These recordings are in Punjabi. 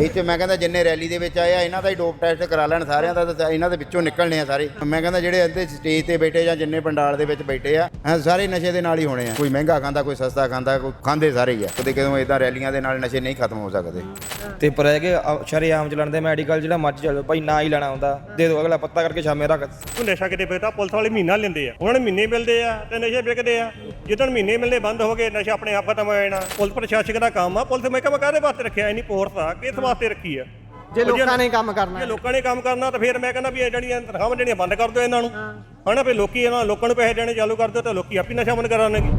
ਇਹ ਚ ਮੈਂ ਕਹਿੰਦਾ ਜਿੰਨੇ ਰੈਲੀ ਦੇ ਵਿੱਚ ਆਏ ਆ ਇਹਨਾਂ ਦਾ ਹੀ ਡੋਪ ਟੈਸਟ ਕਰਾ ਲੈਣ ਸਾਰਿਆਂ ਦਾ ਤਾਂ ਇਹਨਾਂ ਦੇ ਵਿੱਚੋਂ ਨਿਕਲਣੇ ਆ ਸਾਰੇ। ਮੈਂ ਕਹਿੰਦਾ ਜਿਹੜੇ ਇੱਥੇ ਸਟੇਜ ਤੇ ਬੈਠੇ ਜਾਂ ਜਿੰਨੇ ਪੰਡਾਲ ਦੇ ਵਿੱਚ ਬੈਠੇ ਆ ਸਾਰੇ ਨਸ਼ੇ ਦੇ ਨਾਲ ਹੀ ਹੋਣੇ ਆ। ਕੋਈ ਮਹਿੰਗਾ ਖਾਂਦਾ ਕੋਈ ਸਸਤਾ ਖਾਂਦਾ ਕੋਈ ਖਾਂਦੇ ਸਾਰੇ ਹੀ ਆ। ਕਦੇ ਕਦੋਂ ਇਦਾਂ ਰੈਲੀਆਂ ਦੇ ਨਾਲ ਨਸ਼ੇ ਨਹੀਂ ਖਤਮ ਹੋ ਸਕਦੇ। ਤੇ ਪਰ ਇਹ ਕਿ ਸ਼ਰੇਆਮ ਚਲਾਣ ਦੇ ਮੈਡੀਕਲ ਜਿਹੜਾ ਮਰਜ਼ੀ ਚੱਲ ਭਾਈ ਨਾ ਹੀ ਲੈਣਾ ਹੁੰਦਾ। ਦੇ ਦਿਓ ਅਗਲਾ ਪੱਤਾ ਕਰਕੇ ਸ਼ਾਮੇ ਰੱਖ। ਉਹ ਨਸ਼ਾ ਕਿਤੇ ਵੇਚਦਾ ਪੁਲਿਸ ਵਾਲੇ ਮਹੀਨਾ ਲੈਂਦੇ ਆ। ਉਹਨਾਂ ਨੂੰ ਮਹੀਨੇ ਮਿਲਦੇ ਆ ਤੇ ਨਸ਼ੇ ਵਿਕਦੇ ਆ। ਜਿੱਦਣ ਮਹੀਨੇ ਮਿਲਨੇ ਬੰਦ ਹੋ ਗਏ ਨਸ਼ਾ ਆਪਣੇ ਆਪ ਖਤਮ ਹੋ ਜਾਣਾ। ਪੁਲਿਸ ਪ੍ਰਸ਼ਾਸਕ ਦਾ ਕੰਮ ਆ ਪੁਲਿਸ ਮੈਂ ਕਿਹਾ ਕਾਹਦੇ ਵਾਸਤੇ ਰੱਖਿਆ? ਨਹੀਂ ਫੋਰਸ ਆ ਕਿਸ ਵਾਸਤੇ ਰੱਖੀ ਆ। ਜੇ ਲੋਕਾਂ ਨੇ ਕੰਮ ਕਰਨਾ ਜੇ ਲੋਕਾਂ ਨੇ ਕੰਮ ਕਰਨਾ ਤਾਂ ਫਿਰ ਮੈਂ ਕਹਿੰਦਾ ਵੀ ਇਹ ਜਿਹੜੀਆਂ ਤਨਖਾਹਾਂ ਜਿਹੜੀਆਂ ਬੰਦ ਕਰ ਦਿਓ ਇਹਨਾਂ ਨੂੰ। ਹਨਾ ਵੀ ਲੋਕੀ ਇਹਨਾਂ ਲੋਕਾਂ ਨੂੰ ਪੈਸੇ ਦੇਣੇ ਚਾਲੂ ਕਰ ਦਿਓ ਤਾਂ ਲੋਕੀ ਆਪੀ ਨਸ਼ਾ ਬੰਦ ਕਰਾਉਣਗੇ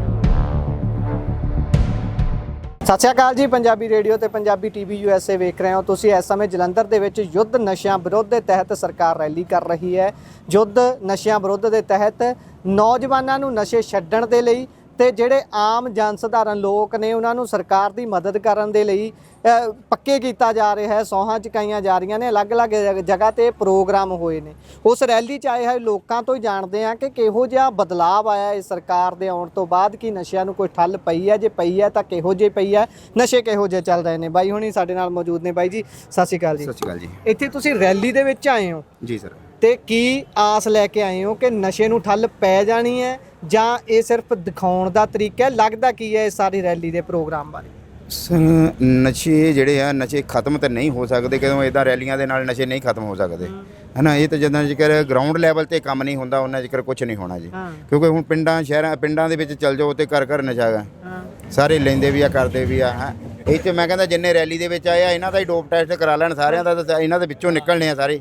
ਸਤਿ ਸ਼੍ਰੀ ਅਕਾਲ ਜੀ ਪੰਜਾਬੀ ਰੇਡੀਓ ਤੇ ਪੰਜਾਬੀ ਟੀਵੀ ਯੂਐਸਏ ਵੇਖ ਰਹੇ ਹੋ। ਤੁਸੀਂ ਇਸ ਸਮੇਂ ਜਲੰਧਰ ਦੇ ਵਿੱਚ ਯੁੱਧ ਨਸ਼ਿਆਂ ਵਿਰੁੱਧ ਦੇ ਤਹਿਤ ਸਰਕਾਰ ਰੈਲੀ ਕਰ ਰਹੀ ਹੈ। ਯੁੱਧ ਨਸ਼ਿਆਂ ਵਿਰੁੱਧ ਦੇ ਤਹਿਤ ਨੌਜਵਾਨਾਂ ਨੂੰ ਨਸ਼ੇ ਛੱਡਣ ਦੇ ਲਈ ਤੇ ਜਿਹੜੇ ਆਮ ਜਨ ਸਧਾਰਨ ਲੋਕ ਨੇ ਉਹਨਾਂ ਨੂੰ ਸਰਕਾਰ ਦੀ ਮਦਦ ਕਰਨ ਦੇ ਲਈ ਪੱਕੇ ਕੀਤਾ ਜਾ ਰਿਹਾ ਹੈ ਸੌਹਾਂ ਚੁਕਾਈਆਂ ਜਾ ਰਹੀਆਂ ਨੇ ਅਲੱਗ-ਅਲੱਗ ਜਗ- ਜਗ੍ਹਾ ਤੇ ਪ੍ਰੋਗਰਾਮ ਹੋਏ ਨੇ। ਉਸ ਰੈਲੀ 'ਚ ਆਏ ਹੋਏ ਲੋਕਾਂ ਤੋਂ ਹੀ ਜਾਣਦੇ ਆ ਕਿ ਕਿਹੋ ਜਿਹਾ ਬਦਲਾਅ ਆਇਆ ਇਸ ਸਰਕਾਰ ਦੇ ਆਉਣ ਤੋਂ ਬਾਅਦ ਕੀ ਨਸ਼ਿਆਂ ਨੂੰ ਕੋਈ ਠੱਲ ਪਈ ਹੈ ਜੇ ਪਈ ਹੈ ਤਾਂ ਕਿਹੋ ਜਿਹੀ ਪਈ ਹੈ ਨਸ਼ੇ ਕਿਹੋ ਜਿਹੇ ਚੱਲ ਰਹੇ ਨੇ। ਬਾਈ ਹੁਣੀ ਸਾਡੇ ਨਾਲ ਮੌਜੂਦ ਨੇ ਬਾਈ ਜੀ ਸਤਿ ਸ਼੍ਰੀ ਅਕਾਲ ਜੀ। ਸਤਿ ਸ਼੍ਰੀ ਅਕਾਲ ਜੀ। ਇੱਥੇ ਤੁਸੀਂ ਰੈਲੀ ਦੇ ਵਿੱਚ ਆਏ ਹੋ। ਜੀ ਸਰ। ਤੇ ਕੀ ਆਸ ਲੈ ਕੇ ਆਏ ਹੋ ਕਿ ਨਸ਼ੇ ਨੂੰ ਠੱਲ ਪੈ ਜਾਣੀ ਹੈ ਜਾਂ ਇਹ ਸਿਰਫ ਦਿਖਾਉਣ ਦਾ ਤਰੀਕਾ ਹੈ? ਲੱਗਦਾ ਕੀ ਹੈ ਇਸ ਸਾਰੀ ਰੈਲੀ ਦੇ ਪ੍ਰੋਗਰਾਮ ਬਾਰੇ? ਸਰ ਨਸ਼ੇ ਜਿਹੜੇ ਆ ਨਸ਼ੇ ਖਤਮ ਤਾਂ ਨਹੀਂ ਹੋ ਸਕਦੇ ਕਦੋਂ ਇਦਾਂ ਰੈਲੀਆਂ ਦੇ ਨਾਲ ਨਸ਼ੇ ਨਹੀਂ ਖਤਮ ਹੋ ਸਕਦੇ। ਹਨਾ ਇਹ ਤਾਂ ਜਦੋਂ ਜ਼ਿਕਰ ਗਰਾਊਂਡ ਲੈਵਲ ਤੇ ਕੰਮ ਨਹੀਂ ਹੁੰਦਾ ਉਹਨਾਂ ਜ਼ਿਕਰ ਕੁਝ ਨਹੀਂ ਹੋਣਾ ਜੀ। ਹਾਂ। ਕਿਉਂਕਿ ਹੁਣ ਪਿੰਡਾਂ ਸ਼ਹਿਰਾਂ ਪਿੰਡਾਂ ਦੇ ਵਿੱਚ ਚੱਲ ਜਾਓ ਤੇ ਘਰ ਘਰ ਨਸ਼ਾ ਹੈਗਾ ਹਾਂ। ਸਾਰੇ ਲੈਂਦੇ ਵੀ ਆ ਕਰਦੇ ਵੀ ਆ ਹੈਂ। ਇਹ ਚ ਮੈਂ ਕਹਿੰਦਾ ਜਿੰਨੇ ਰੈਲੀ ਦੇ ਵਿੱਚ ਆਏ ਆ ਇਹਨਾਂ ਦਾ ਹੀ ਡੋਪ ਟੈਸਟ ਕਰਾ ਲੈਣ ਸਾਰਿਆਂ ਦਾ ਤਾਂ ਇਹਨਾਂ ਦੇ ਵਿੱਚੋਂ ਨਿਕਲਣੇ ਆ ਸਾਰੇ।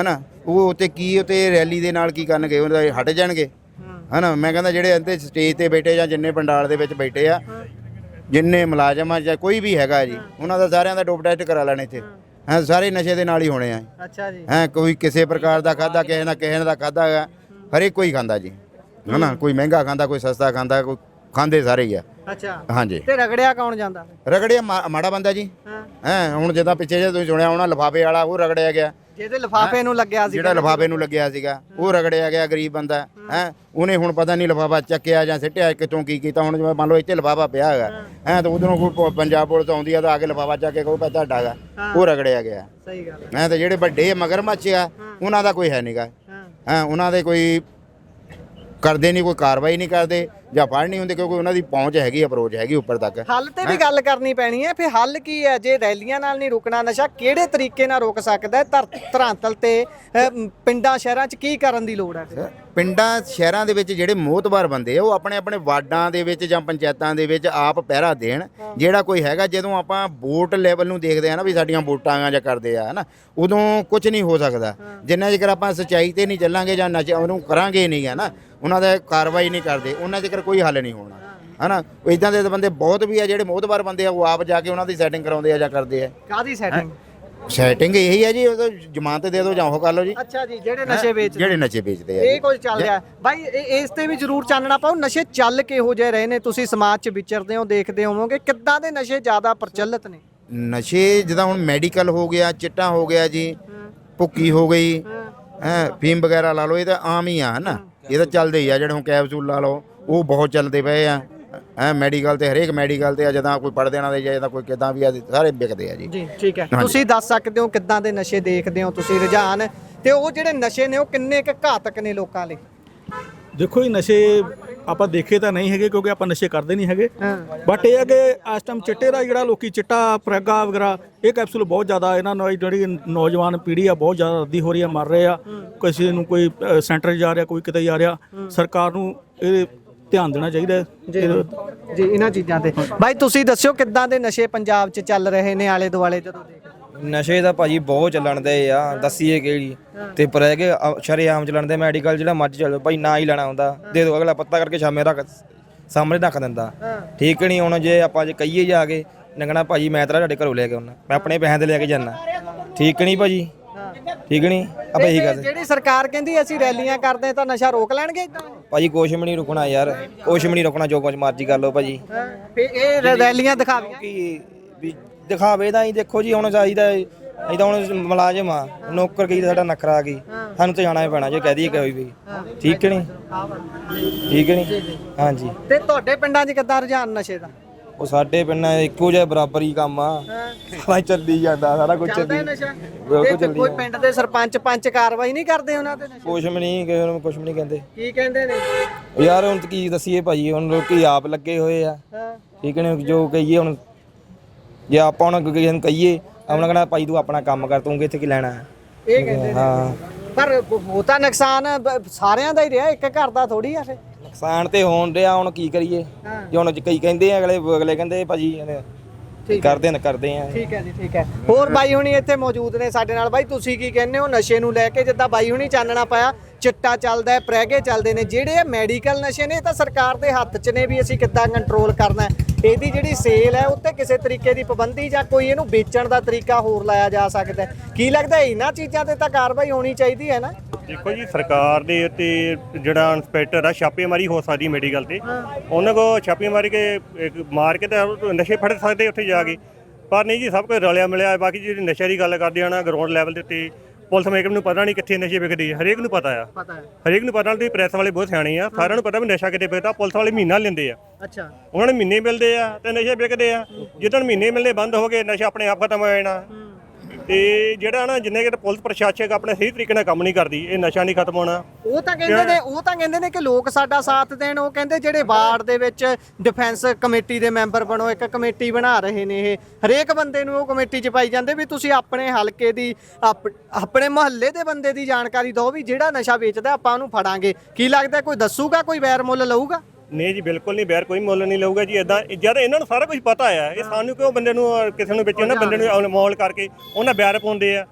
ਹਨਾ ਉਹ ਉਤੇ ਕੀ ਉਤੇ ਰੈਲੀ ਦੇ ਨਾਲ ਕੀ ਕਰਨਗੇ ਉਹਦਾ ਹਟ ਜਾਣਗੇ। ਹਨਾ ਮੈਂ ਕਹਿੰਦਾ ਜਿਹੜੇ ਇੱਥੇ ਸਟੇਜ ਤੇ ਬੈਠੇ ਜਾਂ ਜਿੰਨੇ ਪੰਡਾਲ ਦੇ ਵਿੱਚ ਬੈਠੇ ਆ ਜਿੰਨੇ ਮੁਲਾਜ਼ਮ ਆ ਜਾਂ ਕੋਈ ਵੀ ਹੈਗਾ ਜੀ ਉਹਨਾਂ ਦਾ ਸਾਰਿਆਂ ਦਾ ਡੋਪ ਟੈਸਟ ਕਰਾ ਲੈਣੇ ਇੱਥੇ। ਹਾਂ। ਸਾਰੇ ਨਸ਼ੇ ਦੇ ਨਾਲ ਹੀ ਹੋਣੇ ਆ ਅੱਛਾ ਜੀ। ਹੈ ਕੋਈ ਕਿਸੇ ਪ੍ਰਕਾਰ ਦਾ ਖਾਦਾ ਕਿਸੇ ਨਾ ਕਿਸੇ ਦਾ ਖਾਦਾ ਹੈਗਾ ਹਰੇਕ ਕੋਈ ਖਾਂਦਾ ਜੀ। ਹਨਾ ਕੋਈ ਮਹਿੰਗਾ ਖਾਂਦਾ ਕੋਈ ਸਸਤਾ ਖਾਂਦਾ ਕੋਈ ਖਾਂਦੇ ਸਾਰੇ ਹੀ ਆ। ਅੱਛਾ। ਹਾਂਜੀ। ਤੇ ਰਗੜਿਆ ਕੌਣ ਜਾਂਦਾ? ਰਗੜਿਆ ਮਾੜਾ ਬੰਦਾ ਜੀ। ਹਾਂ। ਹੈ ਹੁਣ ਜਿੱਦਾਂ ਪਿੱਛੇ ਜੇ ਤੁਸੀਂ ਸੁਣਿਆ ਹੋਣਾ ਲਫਾਫੇ ਵਾਲਾ ਉਹ ਰਗੜਿਆ ਗਿਆ। ਜਿਹਦੇ ਲਿਫਾਫੇ ਨੂੰ ਲੱਗਿਆ ਸੀ ਜਿਹੜਾ ਲਫਾਫੇ ਨੂੰ ਲੱਗਿਆ ਸੀਗਾ ਉਹ ਰਗੜਿਆ ਗਿਆ ਗਰੀਬ ਬੰਦਾ ਹੈ। ਉਹਨੇ ਹੁਣ ਪਤਾ ਨਹੀਂ ਲਫਾਫਾ ਚੱਕਿਆ ਜਾਂ ਸਿੱਟਿਆ ਕਿਤੋਂ ਕੀ ਕੀਤਾ ਹੁਣ ਜਿਵੇਂ ਮੰਨ ਲਓ ਇੱਥੇ ਲਫਾਫਾ ਪਿਆ ਹੈਗਾ ਹੈ। ਤਾਂ ਉਧਰੋਂ ਕੋਈ ਪ- ਪੰਜਾਬ ਪੁਲਿਸ ਆਉਂਦੀ ਆ ਤਾਂ ਆ ਕੇ ਲਫਾਫਾ ਚੱਕ ਕੇ ਕੋਈ ਪਤਾ ਤੁਹਾਡਾ ਹੈਗਾ ਉਹ ਰਗੜਿਆ ਗਿਆ। ਸਹੀ ਗੱਲ ਹੈ? ਤਾਂ ਜਿਹੜੇ ਵੱਡੇ ਮਗਰਮੱਛ ਆ ਉਹਨਾਂ ਦਾ ਕੋਈ ਹੈ ਨਹੀਂਗਾ ਹੈ? ਉਹਨਾਂ ਦੇ ਕੋਈ ਕਰਦੇ ਨਹੀਂ ਕੋਈ ਕਾਰਵਾਈ ਨਹੀਂ ਕਰਦੇ। ਜਾਂ ਫੜ ਨਹੀਂ ਹੁੰਦੇ ਕਿਉਂਕਿ ਉਹਨਾਂ ਦੀ ਪਹੁੰਚ ਹੈਗੀ ਅਪਰੋਚ ਹੈਗੀ ਉੱਪਰ ਤੱਕ। ਹੱਲ ਤੇ ਵੀ ਗੱਲ ਕਰਨੀ ਪੈਣੀ ਹੈ ਫਿਰ ਹੱਲ ਕੀ ਹੈ? ਜੇ ਰੈਲੀਆਂ ਨਾਲ ਨਹੀਂ ਰੁਕਣਾ ਨਸ਼ਾ ਕਿਹੜੇ ਤਰੀਕੇ ਨਾਲ ਰੁਕ ਸਕਦਾ ਹੈ? ਧਰ- ਧਰਾਤਲ ਤੇ ਅਹ, ਪਿੰਡਾਂ ਸ਼ਹਿਰਾਂ 'ਚ ਕੀ ਕਰਨ ਦੀ ਲੋੜ ਹੈ? ਫਿਰ? ਪਿੰਡਾਂ ਸ਼ਹਿਰਾਂ ਦੇ ਵਿੱਚ ਜਿਹੜੇ ਮੋਹਤਬਾਰ ਬੰਦੇ ਆ ਉਹ ਆਪਣੇ ਆਪਣੇ ਵਾਰਡਾਂ ਦੇ ਵਿੱਚ ਜਾਂ ਪੰਚਾਇਤਾਂ ਦੇ ਵਿੱਚ ਆਪ ਪਹਿਰਾ ਦੇਣ। ਜਿਹੜਾ ਕੋਈ ਹੈਗਾ ਜਦੋਂ ਆਪਾਂ ਵੋਟ ਲੈਵਲ ਨੂੰ ਦੇਖਦੇ ਆ ਨਾ ਵੀ ਸਾਡੀਆਂ ਵੋਟਾਂ ਆ ਜਾਂ ਕਰਦੇ ਆ ਹਨਾ ਉਦੋਂ ਕੁਝ ਨਹੀਂ ਹੋ ਸਕਦਾ। ਜਿੰਨਾ ਚਿਰ ਆਪਾਂ ਸੱਚਾਈ ਤੇ ਨਹੀਂ ਚੱਲਾਂਗੇ ਜਾਂ ਨਸ਼ਾ ਉਹਨੂੰ ਕਰਾਂਗੇ ਨਹੀਂ ਹੈ ਨਾ ਉਹਨਾਂ ਦਾ ਕਾਰਵਾਈ ਨਹੀਂ ਕਰਦੇ। ਉਹਨਾਂ ਚਿਰ ਕੋਈ ਹੱਲ ਨਹੀਂ ਹੋਣਾ। ਹਨਾ? ਇਦਾਂ ਦੇ ਬੰਦੇ ਬਹੁਤ ਵੀ ਆ ਜਿਹੜੇ ਮੋਹਤਬਾਰ ਬੰਦੇ ਆ ਉਹ ਆਪ ਜਾ ਕੇ ਉਹਨਾਂ ਦੀ ਸੈਟਿੰਗ ਕਰਾਉਂਦੇ ਆ ਜਾਂ ਕਰਦੇ ਆ। ਕਾਦੀ ਸੈਟਿੰਗ ਸੈਟਿੰਗ ਇਹੀ ਹੈ ਜੀ ਉਹ ਤਾਂ ਜ਼ਮਾਨਤ ਦੇ ਦਿਓ ਜਾਂ ਉਹ ਕਰ ਲਓ ਜੀ। ਅੱਛਾ ਜੀ ਜਿਹੜੇ ਨਸ਼ੇ ਵੇਚਦੇ। ਜਿਹੜੇ ਨਸ਼ੇ ਵੇਚਦੇ ਆ ਇਹ। ਕੁਝ ਚੱਲ ਰਿਹਾ। ਬਾਈ ਇਹ- ਇਸ ਤੇ ਵੀ ਜ਼ਰੂਰ ਚਾਨਣਾ ਪਾਓ। ਨਸ਼ੇ ਚੱਲ ਕਿਹੋ ਜਿਹੇ ਰਹੇ ਨੇ ਤੁਸੀਂ ਸਮਾਜ 'ਚ ਵਿਚਰਦੇ ਹੋ ਦੇਖਦੇ ਹੋਵੋਗੇ ਕਿੱਦਾਂ ਦੇ ਨਸ਼ੇ ਜ਼ਿਆਦਾ ਪ੍ਰਚਲਿਤ ਨੇ? ਨਸ਼ੇ ਜਿੱਦਾਂ ਹੁਣ ਮੈਡੀਕਲ ਹੋ ਗਿਆ ਚਿੱਟਾ ਹੋ ਗਿਆ ਜੀ ਭੁੱਕੀ ਹੋ ਗਈ ਹੈ। ਫੀਮ ਵਗੈਰਾ ਲਾ ਲਓ ਇਹ ਤਾਂ ਆਮ ਹੀ ਆ ਹਨਾ? ਇਹ ਤਾਂ ਚੱਲਦੇ ਹੀ ਆ ਜਿਹੜੇ ਹੁਣ ਕੈਪਸੂਲ ਲਾ ਲਓ। ਉਹ ਬਹੁਤ ਚੱਲਦੇ ਪਏ ਆ। ਹੈ ਮੈਡੀਕਲ ਤੇ ਹਰੇਕ ਮੈਡੀਕਲ ਤੇ ਆ ਜਦਾਂ ਕੋਈ ਪੜ ਦੇਣਾ ਦੇ ਜਾਂ ਜਦਾਂ ਕੋਈ ਕਿਦਾਂ ਵੀ ਆ ਸਾਰੇ ਵਿਕਦੇ ਆ ਜੀ। ਜੀ ਠੀਕ ਹੈ। ਤੁਸੀਂ ਦੱਸ ਸਕਦੇ ਹੋ ਕਿੱਦਾਂ ਦੇ ਨਸ਼ੇ ਦੇਖਦੇ ਹੋ ਤੁਸੀਂ ਰੁਝਾਨ? ਤੇ ਉਹ ਜਿਹੜੇ ਨਸ਼ੇ ਨੇ ਉਹ ਕਿੰਨੇ ਕੁ ਘਾਤਕ ਨੇ ਲੋਕਾਂ ਲਈ? ਦੇਖੋ ਇਹ ਨਸ਼ੇ ਆਪਾਂ ਦੇਖੇ ਤਾਂ ਨਹੀਂ ਹੈਗੇ ਕਿਉਂਕਿ ਆਪਾਂ ਨਸ਼ੇ ਕਰਦੇ ਨਹੀਂ ਹੈਗੇ। ਬਟ ਇਹ ਹੈ ਕਿ ਇਸ ਟਾਈਮ ਚਿੱਟੇ ਦਾ ਜਿਹੜਾ ਲੋਕੀ ਚਿੱਟਾ ਪ੍ਰੈਗਾ ਵਗੈਰਾ ਇਹ ਕੈਪਸੂਲ ਬਹੁਤ ਜ਼ਿਆਦਾ ਇਹਨਾਂ ਨੂੰ ਜਿਹੜੀ ਨੌਜਵਾਨ ਪੀੜ੍ਹੀ ਆ ਬਹੁਤ ਜ਼ਿਆਦਾ ਰੱਦੀ ਹੋ ਰਹੀ ਆ ਮਰ ਰਹੇ ਆ। ਕਿਸੇ ਨੂੰ ਕੋਈ ਸੈਂਟਰ ਜਾ ਰਿਹਾ ਕੋਈ ਕਿਤੇ ਜਾ ਰਿਹਾ। ਸਰਕਾਰ ਨੂੰ ਇਹ ਧਿਆਨ ਦੇਣਾ ਚਾਹੀਦਾ ਹੈ। ਜੀ ਇਹ- ਜੀ ਇਹਨਾਂ ਚੀਜ਼ਾਂ ਤੇ। ਬਾਈ ਤੁਸੀਂ ਦੱਸਿਓ ਕਿੱਦਾਂ ਦੇ ਨਸ਼ੇ ਪੰਜਾਬ 'ਚ ਚੱਲ ਰਹੇ ਨੇ ਆਲੇ ਦੁਆਲੇ ਜਦੋਂ ਦੇਖਦੇ ਨਸ਼ੇ ਦਾ ਭਾਜੀ ਬਹੁਤ ਚੱਲਣ ਦੇ ਆ ਦੱਸੀਏ ਕਿਹੜੀ। ਤੇ ਪਰ ਇਹ ਕਿ ਸ਼ਰੇਆਮ ਚਲਾਣ ਦੇ ਮੈਡੀਕਲ ਜਿਹੜਾ ਮਰਜ਼ੀ ਚੱਲ ਭਾਈ ਨਾ ਹੀ ਲੈਣਾ ਹੁੰਦਾ। ਦੇ ਦਿਓ ਅਗਲਾ ਪੱਤਾ ਕਰਕੇ ਸ਼ਾਮੇ ਰੱਖ ਸਾਹਮਣੇ ਰੱਖ ਦਿੰਦਾ। ਠੀਕ ਨਹੀਂ ਹੁਣ ਜੇ ਆਪਾਂ ਜੇ ਕਹੀਏ ਜਾ ਕੇ ਨੰਗਣਾ ਭਾਜੀ ਮੈਂ ਤੇਰਾ ਤੁਹਾਡੇ ਘਰੋਂ ਲੈ ਕੇ ਆਉਣਾ ਮੈਂ ਆਪਣੇ ਪੈਸੇ ਤੇ ਲੈ ਕੇ ਜਾਣਾ ਠੀਕ ਨਹੀਂ ਭਾਜੀ। ਠੀਕ ਨਹੀਂ? ਆਪਾਂ ਇਹੀ ਤੇ ਕਰਦੇ। ਜਿਹੜੀ ਸਰਕਾਰ ਕਹਿੰਦੀ ਅਸੀਂ ਰੈਲੀਆਂ ਕਰਦੇ ਹਾਂ ਤਾਂ ਨਸ਼ਾ ਰੋਕ ਲੈਣਗੇ ਇਦਾਂ? ਭਾਜੀ ਕੁਛ ਵੀ ਨਹੀਂ ਰੁਕਣਾ ਯਾਰ। ਕੁਛ ਵੀ ਨਹੀਂ ਰੁਕਣਾ ਜੋ ਕੁਝ ਮਰਜ਼ੀ ਕਰ ਲਓ ਭਾਜੀ। ਫੇ ਇਹ ਰੈ- ਰੈਲੀਆਂ ਦਿਖਾਵੀਆਂ। ਕਿ ਵੀ ਦਿਖਾਵੇ ਦਾ ਹੀ ਦੇਖੋ ਜੀ ਹੁਣ ਚਾਹੀਦਾ ਅਸੀਂ ਤਾਂ ਹੁਣ ਮੁਲਾਜ਼ਮ ਆ ਨੌਕਰ ਗਈ ਸਾਡਾ ਨਖਰਾ ਆ ਗਈ ਸਾਨੂੰ ਤਾਂ ਜਾਣਾ ਹੀ ਪੈਣਾ ਜੇ ਕਹਿ ਦਈਏ ਕੋਈ ਵੀ। ਠੀਕ ਹੈ ਨਹੀਂ? ਠੀਕ ਹੈ ਨਹੀਂ? ਹਾਂਜੀ। ਤੇ ਤੁਹਾਡੇ ਪਿੰਡਾਂ 'ਚ ਕਿੱਦਾਂ ਰੁਝਾਨ ਨਸ਼ੇ ਦਾ? ਉਹ ਸਾਡੇ ਪਿੰਡ ਇੱਕੋ ਜਿਹਾ ਬਰਾਬਰ ਹੀ ਕੰਮ ਆ। ਸਾਰਾ ਚੱਲੀ ਜਾਂਦਾ ਸਾਰਾ ਕੁਝ ਚੱਲਦਾ ਚੱਲੀ ਨਸ਼ਾ। ਬਿਲਕੁਲ ਤੇ ਚੱਲੀ ਕੋਈ ਪਿੰਡ ਦੇ ਸਰਪੰਚ ਪੰਚ ਕਾਰਵਾਈ ਨਹੀਂ ਕਰਦੇ ਉਹਨਾਂ ਤੇ ਨਸ਼ਾ। ਕੁਛ ਵੀ ਨਹੀਂ ਕਿਸੇ ਨੂੰ ਕੁਛ ਵੀ ਨਹੀਂ ਕਹਿੰਦੇ। ਕੀ ਕਹਿੰਦੇ ਨੇ? ਯਾਰ ਹੁਣ ਕੀ ਦਸੀਏ ਭਾਜੀ ਹੁਣ ਲੋਕੀ ਆਪ ਲੱਗੇ ਹੋਏ ਆ। ਹਾਂ। ਠੀਕ ਨੇ ਜੋ ਕਹੀਏ ਹੁਣ ਜੇ ਆਪਾਂ ਹੁਣ ਕਿਸੇ ਨੂੰ ਕਹੀਏ ਆਪਣਾ ਕਹਣਾ ਭਾਈ ਤੂੰ ਆਪਣਾ ਕੰਮ ਕਰ ਤੂੰ ਇੱਥੇ ਕੀ ਲੈਣਾ? ਹੈ? ਇਹ ਕਹਿੰਦੇ ਨੇ। ਹਾਂ। ਪਰ ਉਹ ਤਾਂ ਨੁਕਸਾਨ ਬ- ਸਾਰਿਆਂ ਦਾ ਹੀ ਰਿਹਾ ਇੱਕ ਘਰ ਦਾ ਥੋੜੀ ਆ ਫੇ ਨੁਕਸਾਨ ਤੇ ਹੋਣ ਡਿਆ ਹੁਣ ਕੀ ਕਰੀਏ? ਹਾਂ। ਜੇ ਹੁਣ ਕਈ ਕਹਿੰਦੇ ਆ ਅਗਲੇ ਅਗਲੇ ਕਹਿੰਦੇ ਭਾਜੀ ਇਹਨੇ ਠੀਕ ਕਰਦੇ ਨੇ ਕਰਦੇ ਆ। ਠੀਕ ਹੈ ਜੀ ਠੀਕ ਹੈ। ਹੋਰ ਬਾਈ ਹੁਣੀ ਇੱਥੇ ਮੌਜੂਦ ਨੇ ਸਾਡੇ ਨਾਲ। ਬਾਈ ਤੁਸੀਂ ਕੀ ਕਹਿੰਦੇ ਹੋ? ਨਸ਼ੇ ਨੂੰ ਲੈ ਕੇ ਜਿੱਦਾਂ ਬਾਈ ਹੁਣੀ ਚਾਨਣਾ ਪਾਇਆ ਚਿੱਟਾ ਚੱਲਦਾ ਹੈ ਪ੍ਰੈਗੇ ਚੱਲਦੇ ਨੇ। ਜਿਹੜੇ ਇਹ ਮੈਡੀਕਲ ਨਸ਼ੇ ਨੇ ਇਹ ਤਾਂ ਸਰਕਾਰ ਦੇ ਹੱਥ 'ਚ ਨੇ ਵੀ ਅਸੀਂ ਕਿੱਦਾਂ ਕੰਟਰੋਲ ਕਰਨਾ ਹੈ। ਇਹਦੀ ਜਿਹੜੀ ਸੇਲ ਹੈ ਉੱਤੇ ਕਿਸੇ ਤਰੀਕੇ ਦੀ ਪਾਬੰਦੀ ਜਾਂ ਕੋਈ ਇਹਨੂੰ ਵੇਚਣ ਦਾ ਤਰੀਕਾ ਹੋਰ ਲਾਇਆ ਜਾ ਸਕਦਾ ਹੈ। ਕੀ ਲੱਗਦਾ ਹੈ ਇਹਨਾਂ ਚੀਜ਼ਾਂ ਤੇ ਤਾਂ ਕਾਰਵਾਈ ਹੋਣੀ ਚਾਹੀਦੀ ਹੈ ਨਾ? ਦੇਖੋ ਜੀ ਸਰਕਾਰ ਦੇ ਉੱਤੇ ਜਿਹੜਾ ਇੰਸਪੈਕਟਰ ਆ ਛਾਪੇਮਾਰੀ ਹੋ ਸਕਦੀ ਮੈਡੀਕਲ ਤੇ। ਉਹਨਾਂ ਕੋ ਛਾਪੇਮਾਰੀ ਕੇ ਇੱਕ ਮਾਰ ਕੇ ਤਾਂ ਨਸ਼ੇ ਫੜ ਸਕਦੇ ਉੱਥੇ ਜਾ ਕੇ। ਪਰ ਨਹੀਂ ਜੀ ਸਭ ਕੁਝ ਰਲਿਆ ਮਿਲਿਆ ਬਾਕੀ ਜਿਹੜੀ ਨਸ਼ੇ ਦੀ ਗੱਲ ਕਰਦੇ ਆ ਨਾ ਗਰਾਊਂਡ ਲੈਵਲ ਦੇ ਉੱਤੇ ਪੁਲਿਸ ਮਹਿਕਮੇ ਨੂੰ ਪਤਾ ਨਹੀਂ ਕਿੱਥੇ ਨਸ਼ੇ ਵਿਕਦੇ ਹਰੇਕ ਨੂੰ ਪਤਾ ਆ। ਪਤਾ ਹੈ। ਹਰੇਕ ਨੂੰ ਪਤਾ ਨਹੀਂ ਪ੍ਰੈਸ ਵਾਲੇ ਬਹੁਤ ਸਿਆਣੇ ਆ। ਸਾਰਿਆਂ ਨੂੰ ਪਤਾ ਵੀ ਨਸ਼ਾ ਕਿਤੇ ਵਿਕਦਾ ਪੁਲਿਸ ਵਾਲੇ ਮਹੀਨਾ ਲੈਂਦੇ ਆ। ਅੱਛਾ। ਉਹਨਾਂ ਨੂੰ ਮਹੀਨੇ ਮਿਲਦੇ ਆ ਤੇ ਨਸ਼ੇ ਵਿਕਦੇ ਆ। ਜਿੱਦਣ ਮਹੀਨੇ ਮਿਲਣੇ ਬੰਦ ਹੋ ਗਏ ਨਸ਼ਾ ਆਪਣੇ ਆਪ ਖਤਮ ਹੋ ਜਾਣਾ। ਤੇ ਜਿਹੜਾ ਨਾ ਜਿੰਨੇ ਕਿ ਪੁਲਿਸ ਪ੍ਰਸ਼ਾਸਕ ਆਪਣੇ ਸਹੀ ਤਰੀਕੇ ਨਾਲ ਕੰਮ ਨਹੀਂ ਕਰਦੀ, ਇਹ ਨਸ਼ਾ ਨਹੀਂ ਖਤਮ ਹੋਣਾ। ਉਹ ਤਾਂ ਕਹਿੰਦੇ ਨੇ, ਉਹ ਤਾਂ ਕਹਿੰਦੇ ਨੇ ਕਿ ਲੋਕ ਸਾਡਾ ਸਾਥ ਦੇਣ, ਉਹ ਕਹਿੰਦੇ ਜਿਹੜੇ ਵਾਰਡ ਦੇ ਵਿੱਚ ਡਿਫੈਂਸ ਕਮੇਟੀ ਦੇ ਮੈਂਬਰ ਬਣੋ, ਇੱਕ ਕਮੇਟੀ ਬਣਾ ਰਹੇ ਨੇ ਇਹ। ਹਰੇਕ ਬੰਦੇ ਨੂੰ ਉਹ ਕਮੇਟੀ 'ਚ ਪਾਈ ਜਾਂਦੇ ਵੀ ਤੁਸੀਂ ਆਪਣੇ ਹਲਕੇ ਦੀ, ਆਪ- ਆਪਣੇ ਮੁਹੱਲੇ ਦੇ ਬੰਦੇ ਦੀ ਜਾਣਕਾਰੀ ਦਿਓ ਵੀ ਜਿਹੜਾ ਨਸ਼ਾ ਵੇਚਦਾ ਆਪਾਂ ਉਹਨੂੰ ਫੜਾਂਗੇ। ਕੀ ਲੱਗਦਾ ਕੋਈ ਦੱਸੂਗਾ, ਕੋਈ ਵੈਰ ਮੁੱਲ ਲਊਗਾ? ਨਹੀਂ ਜੀ ਬਿਲਕੁਲ ਨਹੀਂ ਬੈਰ ਕੋਈ ਮੁੱਲ ਨਹੀਂ ਲਊਗਾ ਜੀ ਇਦਾਂ ਜਦ ਇਹਨਾਂ ਨੂੰ ਸਾਰਾ ਕੁਝ ਪਤਾ ਆ ਇਹ ਸਾਨੂੰ ਕਿਉਂ ਬੰਦੇ ਨੂੰ ਕਿਸੇ ਨੂੰ ਵਿੱਚ ਉਹਨਾਂ ਬੰਦੇ ਨੂੰ ਮੌਲ ਕਰਕੇ ਉਹਨਾਂ ਬੈਰ ਪਾਉਂਦੇ ਆ।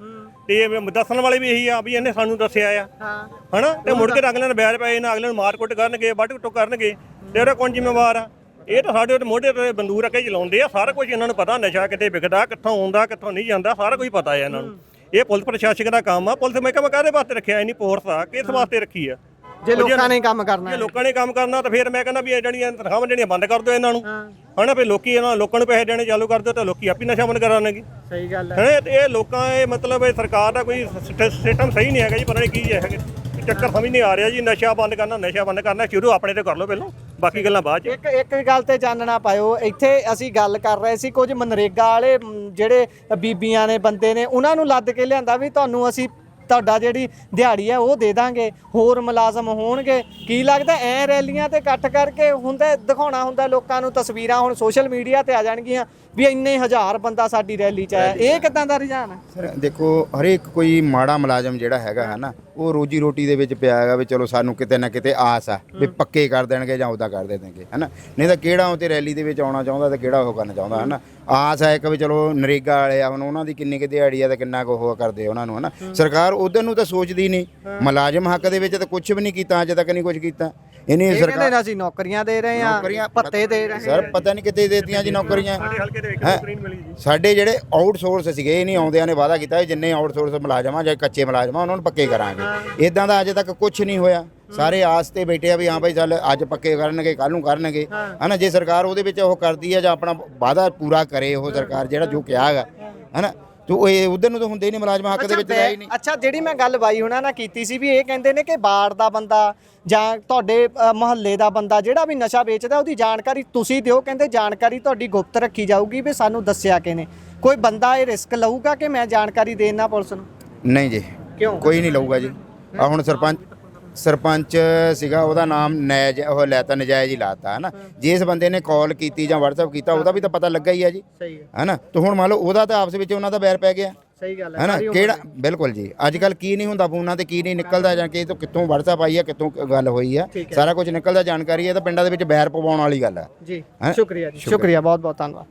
ਤੇ ਇਹ ਦੱਸਣ ਵਾਲੇ ਵੀ ਇਹੀ ਆ ਵੀ ਇਹਨੇ ਸਾਨੂੰ ਦੱਸਿਆ ਆ। ਹਾਂ। ਹਨਾ? ਤੇ ਮੁੜ ਕੇ ਅਗਲੇ ਨੂੰ ਬੈਰ ਪਏ ਨਾ ਅਗਲੇ ਨੂੰ ਮਾਰ ਕੁੱਟ ਕਰਨਗੇ ਵੱਢ ਕੁੱਟ ਕਰਨਗੇ ਤੇ ਉਹਦਾ ਕੌਣ ਜ਼ਿੰਮੇਵਾਰ ਆ? ਇਹ ਤਾਂ ਸਾਡੇ ਉੱਤੇ ਮੋਢੇ ਤੇ ਬੰਦੂਕ ਰੱਖ ਕੇ ਚਲਾਉਂਦੇ ਆ ਸਾਰਾ ਕੁਝ ਇਹਨਾਂ ਨੂੰ ਪਤਾ ਨਸ਼ਾ ਕਿਤੇ ਵਿਕਦਾ ਕਿੱਥੋਂ ਆਉਂਦਾ ਕਿੱਥੋਂ ਨਹੀਂ ਜਾਂਦਾ ਸਾਰਾ ਕੁਝ ਪਤਾ ਹੈ ਇਹਨਾਂ ਨੂੰ। ਇਹ ਪੁਲਿਸ ਪ੍ਰਸ਼ਾਸਕ ਦਾ ਕੰਮ ਆ ਪੁਲਿਸ ਮਹਿਕਮਾ ਕਾਹਦੇ ਵਾਸਤੇ ਰੱਖਿਆ? ਨਹੀਂ ਫੋਰਸ ਆ ਕਿਸ ਵਾਸਤੇ ਰੱਖੀ ਆ? ਜੇ ਲੋਕਾਂ ਨੇ ਕੰਮ ਕਰਨਾ ਜੇ ਲੋਕਾਂ ਨੇ ਕੰਮ ਕਰਨਾ ਤਾਂ ਫਿਰ ਮੈਂ ਕਹਿੰਦਾ ਵੀ ਇਹ ਜਿਹੜੀਆਂ ਤਨਖਾਹਾਂ ਜਿਹੜੀਆਂ ਬੰਦ ਕਰ ਦਿਓ ਇਹਨਾਂ ਨੂੰ। ਹਨਾ ਵੀ ਲੋਕੀ ਇਹਨਾਂ ਲੋਕਾਂ ਨੂੰ ਪੈਸੇ ਦੇਣੇ ਚਾਲੂ ਕਰ ਦਿਓ ਤਾਂ ਲੋਕੀ ਆਪੀ ਨਸ਼ਾ ਬੰਦ ਕਰਾਉਣਗੇ। ਸਹੀ ਗੱਲ ਹੈ। ਇਹ ਲੋਕਾਂ ਇਹ ਮਤਲਬ ਇਹ ਸਰਕਾਰ ਦਾ ਕੋਈ ਸਿਸਟਮ ਸਹੀ ਨਹੀਂ ਹੈਗਾ ਜੀ ਪਤਾ ਨਹੀਂ ਕੀ ਹੈ ਹੈਗੇ। ਚੱਕਰ ਸਮਝ ਨਹੀਂ ਆ ਰਿਹਾ ਜੀ ਨਸ਼ਾ ਬੰਦ ਕਰਨਾ ਨਸ਼ਾ ਬੰਦ ਕਰਨਾ ਸ਼ੁਰੂ ਆਪਣੇ ਤੇ ਕਰ ਲਓ ਪਹਿਲਾਂ ਬਾਕੀ ਗੱਲਾਂ ਬਾਅਦ ਚ। ਇੱਕ ਇੱਕ ਗੱਲ ਤੇ ਚਾਨਣਾ ਪਾਇਓ ਇੱਥੇ ਅਸੀਂ ਗੱਲ ਕਰ ਰਹੇ ਸੀ ਕੁਝ ਮਨਰੇਗਾ ਵਾਲੇ ਜਿਹੜੇ ਬੀਬੀਆਂ ਨੇ ਬੰਦੇ ਨੇ ਉਹਨਾਂ ਨੂੰ ਲੱਦ ਕੇ ਲਿਆਂਦਾ ਵੀ ਤੁਹਾਨੂੰ ਅਸੀਂ ਤੁਹਾਡਾ ਜਿਹੜੀ ਦਿਹਾੜੀ ਹੈ ਉਹ ਦੇ ਦਾਂਗੇ। ਹੋਰ ਮੁਲਾਜ਼ਮ ਹੋਣਗੇ। ਕੀ ਲੱਗਦਾ ਐ ਰੈਲੀਆਂ ਤੇ ਇਕੱਠ ਕਰਕੇ ਹੁੰਦਾ ਦਿਖਾਉਣਾ ਹੁੰਦਾ ਲੋਕਾਂ ਨੂੰ ਤਸਵੀਰਾਂ ਹੁਣ ਸੋਸ਼ਲ ਮੀਡੀਆ ਤੇ ਆ ਜਾਣਗੀਆਂ ਵੀ ਇੰਨੇ ਹਜ਼ਾਰ ਬੰਦਾ ਸਾਡੀ ਰੈਲੀ 'ਚ ਆਇਆ। ਇਹ ਕਿਦਾਂ ਦਾ ਰੁਝਾਨ ਹੈ? ਦੇਖੋ ਹਰੇਕ ਕੋਈ ਮਾੜਾ ਮੁਲਾਜ਼ਮ ਜਿਹੜਾ ਹੈਗਾ ਹੈ ਨਾ ਉਹ ਰੋਜੀ ਰੋਟੀ ਦੇ ਵਿੱਚ ਪਿਆ ਹੈਗਾ ਵੀ ਚਲੋ ਸਾਨੂੰ ਕਿਤੇ ਨਾ ਕਿਤੇ ਆਸ ਆ ਵੀ ਪੱਕੇ ਕਰ ਦੇਣਗੇ ਜਾਂ ਉਹਦਾ ਕਰ ਦੇਣਗੇ ਹੈਨਾ? ਨਹੀਂ ਤਾਂ ਕਿਹੜਾ ਉਹ ਤੇ ਰੈਲੀ ਦੇ ਵਿੱਚ ਆਉਣਾ ਚਾਹੁੰਦਾ ਤੇ ਕਿਹੜਾ ਉਹ ਕਰਨਾ ਚਾਹੁੰਦਾ ਹੈਨਾ? ਆਸ ਹੈ ਇੱਕ ਵੀ ਚਲੋ ਨਰੇਗਾ ਵਾਲੇ ਆ ਹੁਣ ਉਹਨਾਂ ਦੀ ਕਿੰਨੀ ਕਿ ਦਿਹਾੜੀ ਆ ਤੇ ਕਿੰਨਾ ਕੁ ਉਹ ਕਰਦੇ ਉਹਨਾਂ ਨੂੰ ਹੈਨਾ? ਸਰਕਾਰ ਉਧਰ ਨੂੰ ਤਾਂ ਸੋਚਦੀ ਨਹੀਂ। ਮੁਲਾਜ਼ਮ ਹੱਕ ਦੇ ਵਿੱਚ ਤਾਂ ਕੁਝ ਵੀ ਨਹੀਂ ਕੀਤਾ ਅਜੇ ਤੱਕ ਨਹੀਂ ਕੁਝ ਕੀਤਾ। ਇਹਨੇ ਇਹ ਕਹਿੰਦੇ ਸਰਕਾਰ ਨੇ ਅਸੀਂ ਨੌਕਰੀਆਂ ਦੇ ਰਹੇ ਨੌਕਰੀਆਂ ਭੱਤੇ ਦੇ ਰਹੇ ਸਰ ਪਤਾ ਨਹੀਂ ਕਿਤੇ ਦੇਤੀਆਂ ਜੀ ਨੌਕਰੀਆਂ। ਹਲਕੇ ਦੇ ਵਿੱਚ ਹੈਂ? ਨੌਕਰੀ ਨਹੀਂ ਮਿਲੀ ਜੀ। ਸਾਡੇ ਜਿਹੜੇ ਆਊਟਸੋਰਸ ਸੀਗੇ ਇਹ ਨਹੀਂ ਆਉਂਦਿਆਂ ਨੇ ਵਾਅਦਾ ਕੀਤਾ ਵੀ ਜਿੰਨੇ ਆਊਟਸੋਰਸ ਮੁਲਾਜ਼ਮ ਆ ਜਾਂ ਕੱਚੇ ਮੁਲਾਜ਼ਮ ਆ ਉਹਨਾਂ ਨੂੰ ਪੱਕੇ ਕਰਾਂਗੇ। ਇਦਾਂ ਦਾ ਅਜੇ ਤੱਕ ਕੁਝ ਨਹੀਂ ਹੋਇਆ। ਸਾਰੇ ਆਸ ਤੇ ਬੈਠੇ ਆ ਵੀ ਹਾਂ ਭਾਈ ਚੱਲ ਅੱਜ ਪੱਕੇ ਕਰਨਗੇ ਕੱਲ ਨੂੰ ਕਰਨਗੇ। ਹਨਾ ਜੇ ਸਰਕਾਰ ਉਹਦੇ ਵਿੱਚ ਉਹ ਕਰਦੀ ਹੈ ਜਾਂ ਆਪਣਾ ਵਾਅਦਾ ਪੂਰਾ ਕਰੇ ਉਹ ਸਰਕਾਰ ਜਿਹੜਾ ਜੋ ਕਿਹਾ ਹੈਗਾ। ਹਨਾ ਤੋ ਇਹ ਉਧਰ ਨੂੰ ਤਾਂ ਹੁੰਦੇ ਨਹੀਂ ਮੁਲਾਜ਼ਮ ਹੱਕ ਦੇ ਵਿੱਚ ਤਾਂ ਹੈ ਨਹੀਂ। ਅੱਛਾ ਜਿਹੜੀ ਮੈਂ ਗੱਲ ਬਾਈ ਹੁਣਾਂ ਨਾਲ ਕੀਤੀ ਸੀ ਵੀ ਇਹ ਕਹਿੰਦੇ ਨੇ ਕਿ ਬਾੜ ਦਾ ਬੰਦਾ ਜਾਂ ਤੁਹਾਡੇ ਮੁਹੱਲੇ ਦਾ ਬੰਦਾ ਜਿਹੜਾ ਵੀ ਨਸ਼ਾ ਵੇਚਦਾ ਉਹਦੀ ਜਾਣਕਾਰੀ ਤੁਸੀਂ ਦਿਓ। ਕਹਿੰਦੇ ਜਾਣਕਾਰੀ ਤੁਹਾਡੀ ਗੁਪਤ ਰੱਖੀ ਜਾਊਗੀ ਵੀ ਸਾਨੂੰ ਦੱਸਿਆ ਕਿਨੇ ਕੋਈ ਬੰਦਾ ਇਹ ਰਿਸਕ ਲਊਗਾ ਕਿ ਮੈਂ ਜਾਣਕਾਰੀ ਦੇਣਾ ਪੁਲਿਸ ਨੂੰ? ਨਹੀਂ ਜੀ। ਕਿਉਂ? ਕੋਈ ਨਹੀਂ ਲਊਗਾ ਜੀ। ਆ ਹੁਣ ਸਰਪੰਚ ਸਰਪੰਚ ਸੀਗਾ ਉਹਦਾ ਨਾਮ ਨੈਜ ਉਹ ਲੈਤਾ ਨਜਾਇਜ਼ ਹੀ ਲਾਤਾ ਹਨਾ। ਜਿਸ ਬੰਦੇ ਨੇ ਕਾਲ ਕੀਤੀ ਜਾਂ WhatsApp ਕੀਤਾ ਉਹਦਾ ਵੀ ਤਾਂ ਪਤਾ ਲੱਗਾ ਹੀ ਆ ਜੀ ਸਹੀ ਹੈ। ਹਨਾ। ਤੇ ਹੁਣ ਮੰਨ ਲਓ ਉਹਦਾ ਤਾਂ ਆਪਸ ਵਿੱਚ ਉਹਨਾਂ ਦਾ ਬੈਰ ਪੈ ਗਿਆ। ਸਹੀ ਗੱਲ ਹੈ ਹਨਾ ਉਮਰ ਕਿਹੜਾ ਬਿਲਕੁਲ ਜੀ। ਅੱਜ ਕੱਲ ਕੀ ਨਹੀਂ ਹੁੰਦਾ ਫੋਨਾਂ ਤੇ ਕੀ ਨਹੀਂ ਨਿਕਲਦਾ ਜਾਂ ਕਿ ਇਹ ਤੋਂ ਕਿੱਥੋਂ WhatsApp ਆਈ ਆ ਕਿੱਥੋਂ ਗੱਲ ਹੋਈ ਆ। ਹੈ। ਸਾਰਾ ਕੁਝ ਨਿਕਲਦਾ ਜਾਣਕਾਰੀ ਹੈ ਤਾਂ ਪਿੰਡਾਂ ਦੇ ਵਿੱਚ ਬੈਰ ਪਵਾਉਣ ਵਾਲੀ ਗੱਲ ਆ। ਜੀ ਹੈਂ? ਸ਼ੁਕਰੀਆ ਜੀ ਸ਼ੁਕਰੀਆ। ਬਹੁਤ ਬਹੁਤ ਧੰਨਵਾਦ।